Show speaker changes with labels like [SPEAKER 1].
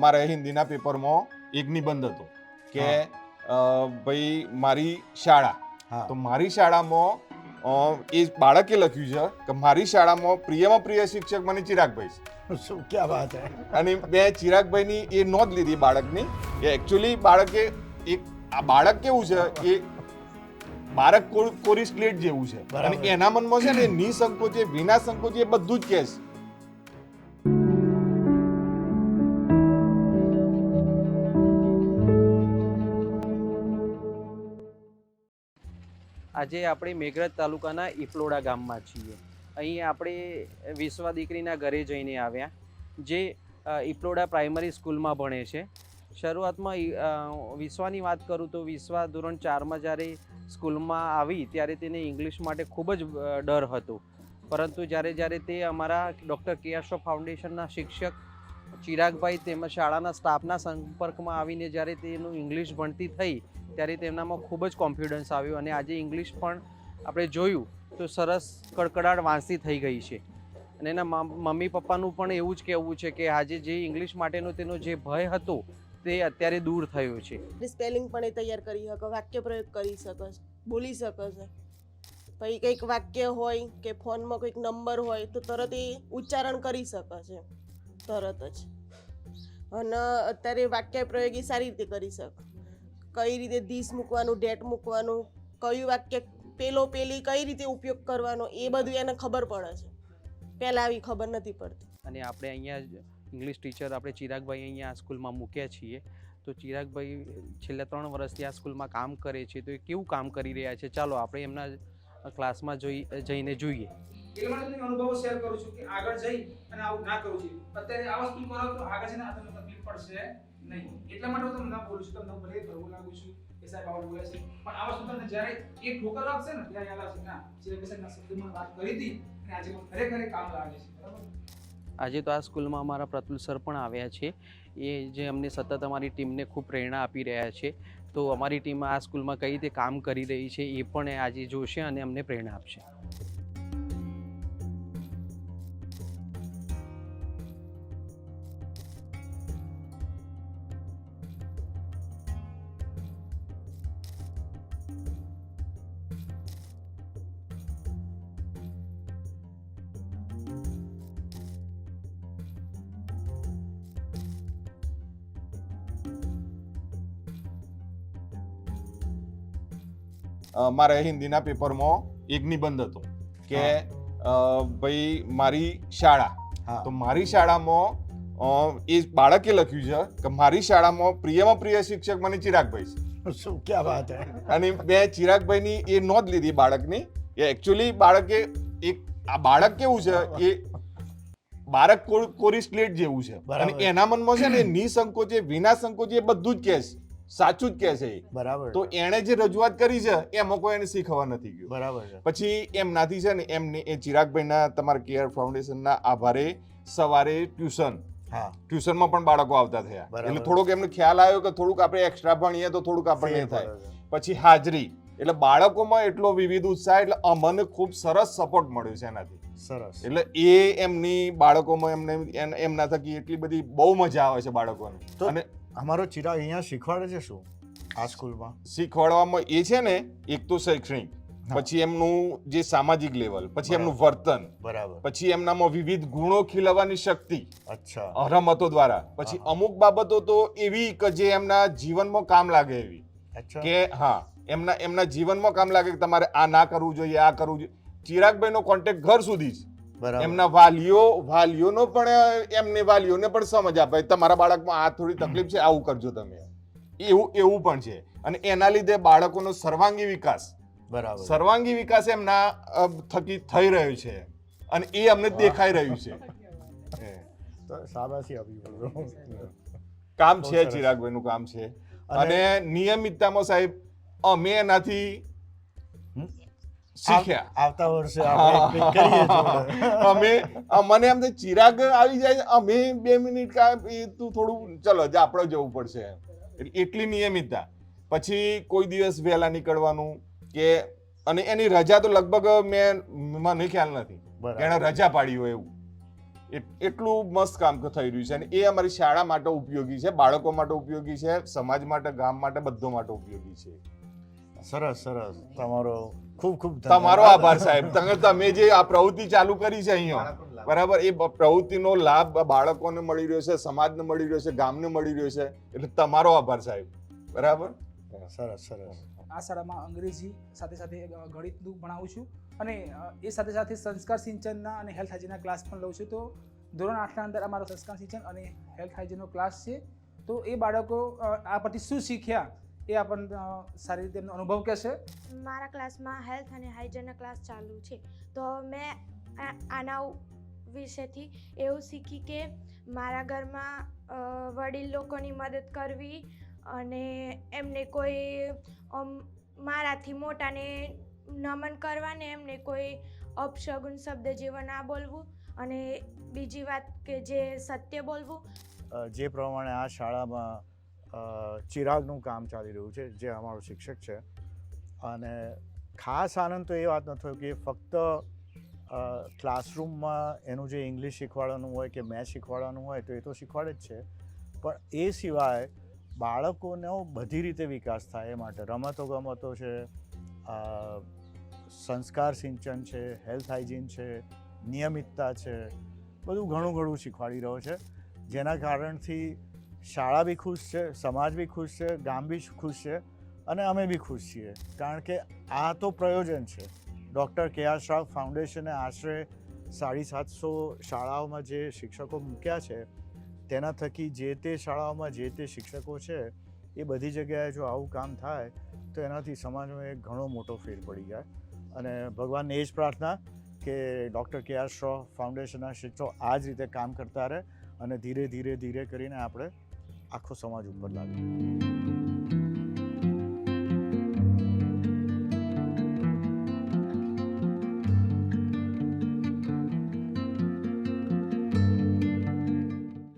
[SPEAKER 1] મારા હિન્દીના પેપરમાં એક નિબંધ હતો કે ભાઈ મારી શાળા. તો મારી શાળામાં એ બાળકે લખ્યું છે કે મારી શાળામાં પ્રિયમાં પ્રિય શિક્ષક મને ચિરાગભાઈ છે.
[SPEAKER 2] શું ક્યાં વાત છે
[SPEAKER 1] અને મેં ચિરાગભાઈની એ નોંધ લીધી બાળકની કે એકચ્યુઅલી બાળકે એક આ બાળક કેવું છે? એ બાળક કોરી સ્લેટ જેવું છે. અને એના મનમાં છે ને નિસંકોચે વિના સંકોચે એ બધું જ કહે
[SPEAKER 3] આજે આપણે મેઘરજ તાલુકાના ઇફલોડા ગામમાં છીએ. અહીં આપણે વિશ્વા દીકરીના ઘરે જઈને આવ્યા, જે ઇફલોડા પ્રાઇમરી સ્કૂલમાં ભણે છે. શરૂઆતમાં વિશ્વાની વાત કરું તો વિશ્વા ધોરણ ચારમાં જ્યારે સ્કૂલમાં આવી ત્યારે તેને ઇંગ્લિશ માટે ખૂબ જ ડર હતો. પરંતુ જ્યારે જ્યારે તે અમારા ડૉક્ટર કેઆરશો ફાઉન્ડેશનના શિક્ષક ચિરાગભાઈ તેમજ શાળાના સ્ટાફના સંપર્કમાં આવીને જ્યારે તેનું ઇંગ્લિશ ભણતી થઈ, ત્યારે તેમનામાં ખૂબ જ કોન્ફિડન્સ આવ્યો અને આજે ઇંગ્લિશ પણ આપણે જોયું તો સરસ કડકડાટ વાંચતી થઈ ગઈ છે. અને એના મમ- મમ્મી પપ્પાનું પણ એવું જ કહેવું છે કે આજે જે ઇંગ્લિશ માટેનો તેનો જે ભય હતો, તે અત્યારે દૂર થયો છે.
[SPEAKER 4] સ્પેલિંગ પણ એ તૈયાર કરી શકો, વાક્ય પ્રયોગ કરી શકશ બોલી શકશે પછી કંઈક વાક્ય હોય કે ફોનમાં કંઈક નંબર હોય તો તરત એ ઉચ્ચારણ કરી શકે છે. તરત જ. અને અત્યારે વાક્ય પ્રયોગ સારી રીતે કરી શક. કઈ રીતે ધીસ મૂકવાનું, ડેટ મૂકવાનું, કયું વાક્ય પેલો પેલી કઈ રીતે ઉપયોગ કરવાનો, એ બધું એને ખબર પડે છે. પહેલાં આવી ખબર નથી પડતી.
[SPEAKER 3] અને આપણે અહીંયા ઇંગ્લિશ ટીચર આપણે ચિરાગભાઈ અહીંયા આ સ્કૂલમાં મૂક્યા છીએ. તો ચિરાગભાઈ છેલ્લા ત્રણ વર્ષથી આ સ્કૂલમાં કામ કરે છે. તો એ કેવું કામ કરી રહ્યા છે? ચાલો, આપણે એમના ક્લાસમાં જોઈ, જઈને જોઈએ.
[SPEAKER 5] એટલે માટે તમને અનુભવો શેર કરું છું કે આગળ જઈ અને આવું ના કરવું જોઈએ અત્યારે આ વસ્તુ કરો તો આગળ જઈને તમને તકલીફ પડશે નહીં. એટલા માટે હું તમને ના બોલું છું, તમને ભલે કરવું લાગુ છું કે સાહેબ આવું બોલે છે. પણ આ વસ્તુ તમને જ્યારે એક ઠોકર લાગશે ને, ત્યારે યાદ આવશે ના જે વિષયના શબ્દમાં વાત કરી હતી અને આજે મને ખરેખર કામ લાગે છે, બરાબર?
[SPEAKER 3] આજે તો આ સ્કૂલમાં અમારા પ્રતુલ સર પણ આવ્યા છે. એ જે અમને સતત અમારી ટીમને ખૂબ પ્રેરણા આપી રહ્યા છે. તો અમારી ટીમ આ સ્કૂલમાં કઈ રીતે કામ કરી રહી છે એ પણ આજે જોશે અને અમને પ્રેરણા આપશે.
[SPEAKER 1] મારા હિન્દીના પેપરમાં એક નિબંધ હતો કે ભાઈ મારી શાળા. તો મારી શાળામાં એ બાળકે લખ્યું છે કે મારી શાળામાં પ્રિયમાં પ્રિય શિક્ષક મને ચિરાગભાઈ છે.
[SPEAKER 2] શું ક્યાં વાત હે?
[SPEAKER 1] અને મેં ચિરાગભાઈની એ નોંધ લીધી બાળકની એ એકચ્યુઅલી બાળકે એક આ બાળક કેવું છે એ બાળક કો- કોરી સ્લેટ જેવું છે. અને એના મનમાં છે ને નિસંકોચે વિના સંકોચે એ બધું જ કહે છે. સાચું જ કહે છે
[SPEAKER 2] બરાબર
[SPEAKER 1] તો એણે જે રજૂઆત કરી છે એમાં કોઈ એને શીખવા નથી ગયું.
[SPEAKER 2] બરાબર છે.
[SPEAKER 1] પછી એમનાથી છે ને એમને એ ચિરાગભાઈના તમારા કેર ફાઉન્ડેશનના આભારે સવારે ટ્યુશન
[SPEAKER 2] હા.
[SPEAKER 1] ટ્યુશનમાં પણ બાળકો આવતા થયા. એટલે થોડોક એમને ખ્યાલ આવ્યો કે થોડુંક આપણે એક્સ્ટ્રા ભણીએ તો થોડુંક આપણને થાય. પછી હાજરી. એટલે બાળકોમાં એટલો વિવિધ ઉત્સાહ એટલે અમને ખૂબ સરસ સપોર્ટ મળ્યો છે એનાથી.
[SPEAKER 2] સરસ.
[SPEAKER 1] એટલે એ એમની બાળકોમાં એમને એમ- એમના થકી એટલી બધી બહુ મજા આવે છે બાળકોને. અને
[SPEAKER 2] અમારો ચિરાગ અહીંયા શીખવાડે છે શું? આ સ્કૂલમાં?
[SPEAKER 1] શીખવાડવામાં એ છે ને એક તો શૈક્ષણિક પછી એમનું જે સામાજિક લેવલ પછી એમનું વર્તન
[SPEAKER 2] બરાબર.
[SPEAKER 1] પછી એમનામાં વિવિધ ગુણો ખીલવવાની શક્તિ
[SPEAKER 2] અચ્છા.
[SPEAKER 1] રમતો દ્વારા પછી અમુક બાબતો તો એવી કે જે એમના જીવનમાં કામ લાગે એવી.
[SPEAKER 2] અચ્છા.
[SPEAKER 1] કે હા એમના એમના જીવનમાં કામ લાગે કે તમારે આ ના કરવું જોઈએ આ કરવું જોઈએ. ચિરાગભાઈનો કોન્ટેક્ટ ઘર સુધી જ. એમના વાલીઓ વાલીઓનો પણ એમને વાલીઓને પણ સમજ આપે. તમારા બાળકમાં આ થોડી તકલીફ છે આવું કરજો તમે. એવું એવું પણ છે. અને એના લીધે બાળકોનો સર્વાંગી વિકાસ.
[SPEAKER 2] બરાબર.
[SPEAKER 1] સર્વાંગી વિકાસ એમના થકી થઈ રહ્યો છે. અને એ અમને દેખાઈ રહ્યું છે.
[SPEAKER 2] શાબાશી
[SPEAKER 1] કામ છે. ચિરાગભાઈનું કામ છે.
[SPEAKER 2] અને-
[SPEAKER 1] નિયમિતતામાં સાહેબ અમે એનાથી? શીખ્યા.
[SPEAKER 2] આવતા વર્ષે.
[SPEAKER 1] અમે મને એમ ચિરાગ આવી જાય અમે બે મિનિટ કા તું થોડું ચલો જ આપણે જવું પડશે એટલી નિયમિતતા. પછી કોઈ દિવસ વહેલા નીકળવાનું કે અને એની રજા તો લગભગ મેં મને ખ્યાલ નથી.
[SPEAKER 2] એને
[SPEAKER 1] રજા પાડી હોય એવું. એટ- એટલું મસ્ત કામ થઈ રહ્યું છે. અને એ અમારી શાળા માટે ઉપયોગી છે બાળકો માટે ઉપયોગી છે સમાજ માટે ગામ માટે બધો માટે ઉપયોગી છે.
[SPEAKER 2] સરસ સરસ. તમારો ખૂબ ખૂબ
[SPEAKER 1] તમારો આભાર સાહેબ. તમે તમે જે આ પ્રવૃત્તિ ચાલુ કરી છે અહીંયા. બરાબર? એ પ્રવૃત્તિનો લાભ બાળકોને મળી રહ્યો છે સમાજને મળી રહ્યો છે ગામને મળી રહ્યો છે. એટલે તમારો આભાર સાહેબ. બરાબર?
[SPEAKER 2] સરસ સરસ.
[SPEAKER 5] આ શાળામાં અંગ્રેજી સાથે સાથે ગણિતનું ભણાવું છું અને એ સાથે સાથે સંસ્કાર સિંચનના અને હેલ્થ હાઇજીનના ક્લાસ પણ લઉં છું. તો ધોરણ આઠના અંદર અમારો સંસ્કાર સિંચન અને હેલ્થ હાઇજીનનો ક્લાસ છે. તો એ બાળકો આ પરથી શું શીખ્યા? એ આપણને સારી રીતે એમનો અનુભવ કહેશે
[SPEAKER 6] મારા ક્લાસમાં હેલ્થ અને હાઇજનના ક્લાસ ચાલુ છે. તો મેં આના વિશેથી એવું શીખી કે મારા ઘરમાં વડીલ લોકોની મદદ કરવી અને એમને કોઈ મારાથી મોટાને નમન કરવાને એમને કોઈ અપશગુન શબ્દ જેવા ના બોલવું. અને બીજી વાત કે જે સત્ય બોલવું.
[SPEAKER 2] જે પ્રમાણે આ શાળામાં ચિરાગનું કામ ચાલી રહ્યું છે, જે અમારો શિક્ષક છે. અને ખાસ આનંદ તો એ વાતનો થયો કે ફક્ત ક્લાસરૂમમાં એનું જે ઇંગ્લિશ શીખવાડવાનું હોય કે મેથ શીખવાડવાનું હોય તો એ તો શીખવાડે જ છે. પણ એ સિવાય બાળકોનો બધી રીતે વિકાસ થાય એ માટે. રમતો ગમતો છે સંસ્કાર સિંચન છે હેલ્થ હાઇજીન છે, નિયમિતતા છે, બધું ઘણું ઘણું શીખવાડી રહ્યો છે. જેના કારણથી શાળા બી ખુશ છે, સમાજ બી ખુશ છે, ગામ બી ખુશ છે અને અમે બી ખુશ છીએ. કારણ કે આ તો પ્રયોજન છે. ડૉક્ટર કે આર શ્રાફ ફાઉન્ડેશને આશરે સાડી સાતસો શાળાઓમાં જે શિક્ષકો મૂક્યા છે, તેના થકી જે તે શાળાઓમાં જે તે શિક્ષકો છે, એ બધી જગ્યાએ જો આવું કામ થાય, તો એનાથી સમાજમાં એક ઘણો મોટો ફેર પડી જાય. અને ભગવાનને એ જ પ્રાર્થના કે ડૉક્ટર કે આર શ્રોફ ફાઉન્ડેશનના શિક્ષકો આ જ રીતે કામ કરતા રહે અને ધીરે ધીરે ધીરે કરીને આપણે આખો સમાજ ઉપર લાવીએ